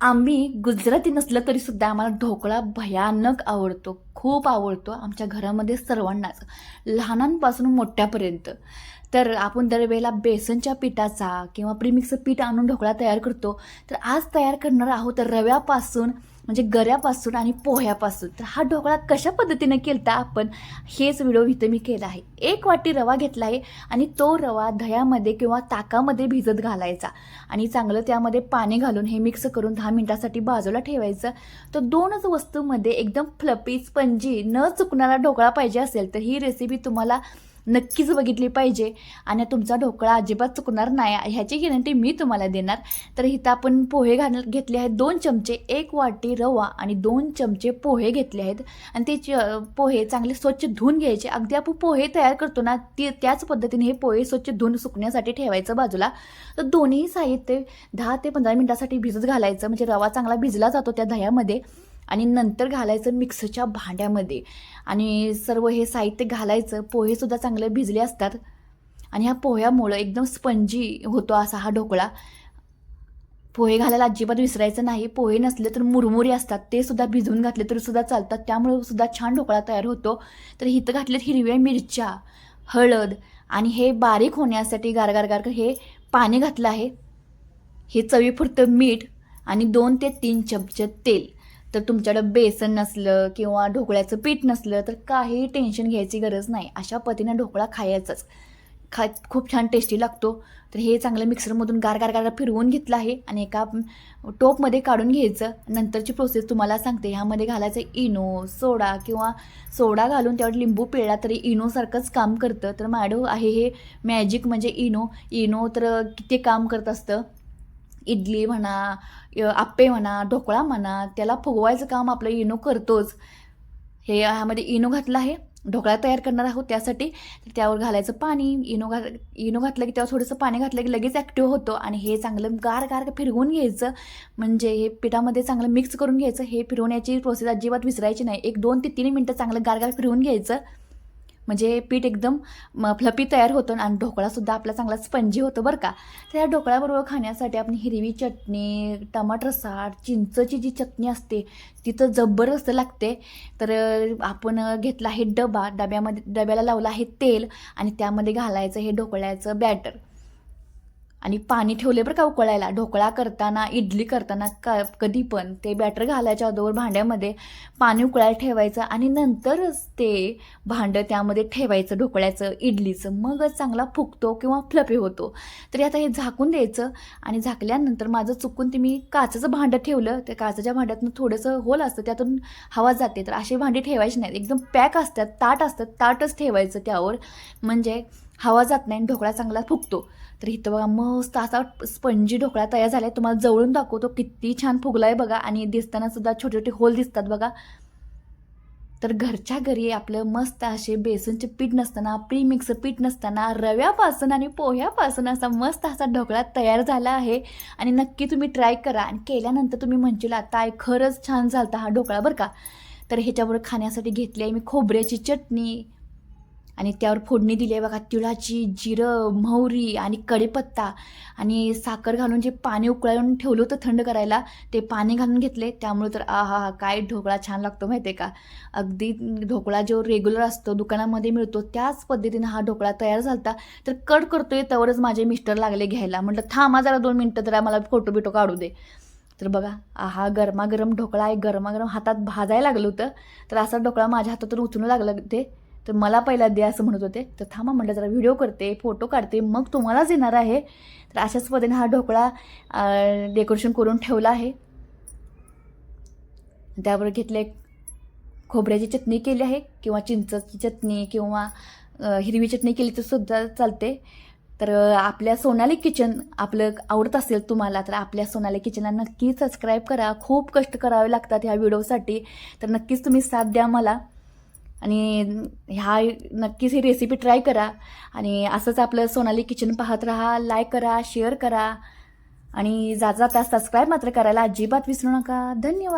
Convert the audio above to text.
आम्ही गुजराती नसलं तरी सुद्धा आम्हाला ढोकळा भयानक आवडतो खूप आवडतो आमच्या घरामध्ये सर्वांनाच. लहानांपासून मोठ्यापर्यंत. तर आपण दरवेळेला बेसनच्या पिठाचा किंवा प्रीमिक्सचं पीठ आणून ढोकळा तयार करतो. तर आज तयार करणार आहोत रव्यापासून म्हणजे गऱ्यापासून आणि पोह्यापासून. तर हा ढोकळा कशा पद्धतीनं केलता आपण हेच व्हिडिओ इथे मी केला आहे. एक वाटी रवा घेतला आहे आणि तो रवा दह्यामध्ये किंवा ताकामध्ये भिजत घालायचा आणि चांगलं त्यामध्ये पाणी घालून हे मिक्स करून दहा मिनिटासाठी बाजूला ठेवायचं. तर दोनच वस्तूमध्ये एकदम फ्लपी स्पंजी न चुकणारा ढोकळा पाहिजे असेल तर ही रेसिपी तुम्हाला नक्कीच बघितली पाहिजे. आणि तुमचा ढोकळा अजिबात चुकणार नाही. ह्याची गॅरंटी मी तुम्हाला देणार. तर इथं आपण पोहे घाल घेतले आहेत दोन चमचे एक वाटी रवा आणि दोन चमचे पोहे घेतले आहेत. आणि ते च- पोहे चांगले स्वच्छ धुवून घ्यायचे. अगदी आपण पोहे तयार करतो ना ती त्याच पद्धतीने हे पोहे स्वच्छ धुवून सुकण्यासाठी ठेवायचं बाजूला. तर दोन्ही साहित्य दहा ते पंधरा मिनिटासाठी भिजत घालायचं. म्हणजे रवा चांगला भिजला जातो त्या दह्यामध्ये. आणि नंतर घालायचं मिक्सरच्या भांड्यामध्ये. आणि सर्व हे साहित्य घालायचं पोहेसुद्धा चांगले भिजले असतात. आणि ह्या पोह्यामुळं एकदम स्पंजी होतो असा हा ढोकळा. पोहे घालायला अजिबात विसरायचं नाही. पोहे नसले तर मुरमुरी असतात. ते सुद्धा भिजवून घातले तरी सुद्धा चालतात. त्यामुळे सुद्धा छान ढोकळा तयार होतो. तर इथं घातलेत हिरव्या मिरच्या हळद आणि हे बारीक होण्यासाठी गारगार गार हे पाणी घातलं आहे. हे चवीपुरतं मीठ आणि दोन ते तीन चमचे तेल. तर तुमच्याकडं बेसन नसलं किंवा ढोकळ्याचं पीठ नसलं तर काही टेन्शन घ्यायची गरज नाही. अशा पतीनं ढोकळा खायचाच. खा खूप छान टेस्टी लागतो. तर हे चांगलं मिक्सरमधून गार गार गार फिरवून घेतलं आहे आणि एका टोपमध्ये काढून घ्यायचं. नंतरची प्रोसेस तुम्हाला सांगते. ह्यामध्ये घालायचं इनो सोडा किंवा सोडा घालून त्यावर लिंबू पिळला तरी इनोसारखंच काम करतं. तर मॅडो आहे हे मॅजिक म्हणजे इनो. इनो तर किती काम करत असतं. इडली म्हणा य- आप्पे म्हणा ढोकळा म्हणा त्याला फुगवायचं काम आपलं इनो करतोच. हे ह्यामध्ये इनो घातलं आहे. ढोकळा तयार करणार आहोत त्यासाठी. तर त्यावर घालायचं पाणी. इनो घा इनो घातलं की त्यावर थोडंसं पाणी घातलं की लगेच ॲक्टिव्ह होतं आणि हे चांगलं गार गार फिरवून घ्यायचं. म्हणजे हे पिठामध्ये चांगलं मिक्स करून घ्यायचं. हे फिरवण्याची प्रोसेस अजिबात विसरायची नाही. एक दोन ते तीन मिनटं चांगलं गार गार फिरवून घ्यायचं. म्हणजे पीठ एकदम फ्लपी तयार होतं आणि ढोकळासुद्धा आपला चांगला स्पंजी होतो बरं का. तर या ढोकळ्याबरोबर खाण्यासाठी आपण हिरवी चटणी टमाटर साठ चिंचची जी चटणी असते ती तर जबरदस्त लागते. तर आपण घेतला आहे डबा डब्यामध्ये डब्याला लावला आहे तेल आणि त्यामध्ये घालायचं हे ढोकळ्याचं बॅटर. आणि पाणी ठेवले बरं का उकळायला. ढोकळा करताना इडली करताना का कधी पण ते बॅटर घालायच्या अगोदर भांड्यामध्ये पाणी उकळायला ठेवायचं आणि नंतरच ते भांडं त्यामध्ये ठेवायचं ढोकळ्याचं इडलीचं. मगच चांगला फुगतो किंवा फ्लपी होतो. तरी आता हे झाकून द्यायचं आणि झाकल्यानंतर माझं चुकून ते मी काचेचं भांडं ठेवलं. त्या काचेच्या भांड्यातनं थोडंसं होल असतं त्यातून हवा जाते. तर असे भांडी ठेवायची नाहीत. एकदम पॅक असतात ताट असतात ताटच ठेवायचं त्यावर. म्हणजे हवा जात नाही आणि ढोकळा चांगला फुगतो. तर इथं बघा मस्त असा स्पंजी ढोकळा तयार झाला आहे तुम्हाला जवळून दाखवतो. किती छान फुगला आहे बघा. आणि दिसताना सुद्धा छोटे छोटे होल दिसतात बघा. तर घरच्या घरी आपलं मस्त असे बेसनचे पीठ नसताना प्री मिक्स पीठ नसताना रव्यापासून आणि पोह्यापासून असा मस्त असा ढोकळा तयार झाला आहे. आणि नक्की तुम्ही ट्राय करा. आणि केल्यानंतर तुम्ही म्हणशील ताय खरंच छान झालता हा ढोकळा बरं का? तर ह्याच्याबरोबर खाण्यासाठी घेतली आहे मी खोबऱ्याची चटणी आणि त्यावर फोडणी दिली आहे बघा तिळाची जिरं मोहरी आणि कढीपत्ता आणि साखर घालून जे पाणी उकळून ठेवलं होतं थंड करायला ते पाणी घालून घेतले. त्यामुळे तर आ हा हा काय ढोकळा छान लागतो माहिती आहे का? अगदी ढोकळा जो रेग्युलर असतो दुकानामध्ये मिळतो त्याच पद्धतीनं हा ढोकळा तयार झाला तर कट करतोय त्यावरच माझे मिस्टर लागले घ्यायला. म्हटलं थांबा जरा दोन मिनटं जरा मला फोटो बिटो काढू दे. तर बघा हा गरमागरम ढोकळा आहे. गरमागरम हातात भाजायला लागलं होतं. तर असा ढोकळा माझ्या हातातून उचलू लागलं ते. तर मला पहिला द्या असं म्हणत होते. तर थांबा म्हटलं जरा व्हिडिओ करते फोटो काढते मग तुम्हालाच येणार आहे. तर अशाच पद्धतीने हा ढोकळा डेकोरेशन करून ठेवला आहे. त्यावर घेतले खोबऱ्याची चटणी केली आहे किंवा चिंचची चटणी किंवा हिरवी चटणी केली तर सुद्धा चालते. तर आपल्या सोनाली किचन आपलं आवडत असेल तुम्हाला तर आपल्या सोनाली किचनला नक्की सबस्क्राईब करा. खूप कष्ट करावे लागतात ह्या व्हिडिओसाठी तर नक्कीच तुम्ही साथ द्या मला. आणि ह्या नक्कीच ही रेसिपी ट्राय करा. आणि असंच आपलं सोनाली किचन पाहत राहा लाईक करा शेअर करा. आणि जाता जाता सबस्क्राईब मात्र करायला अजिबात विसरू नका. धन्यवाद.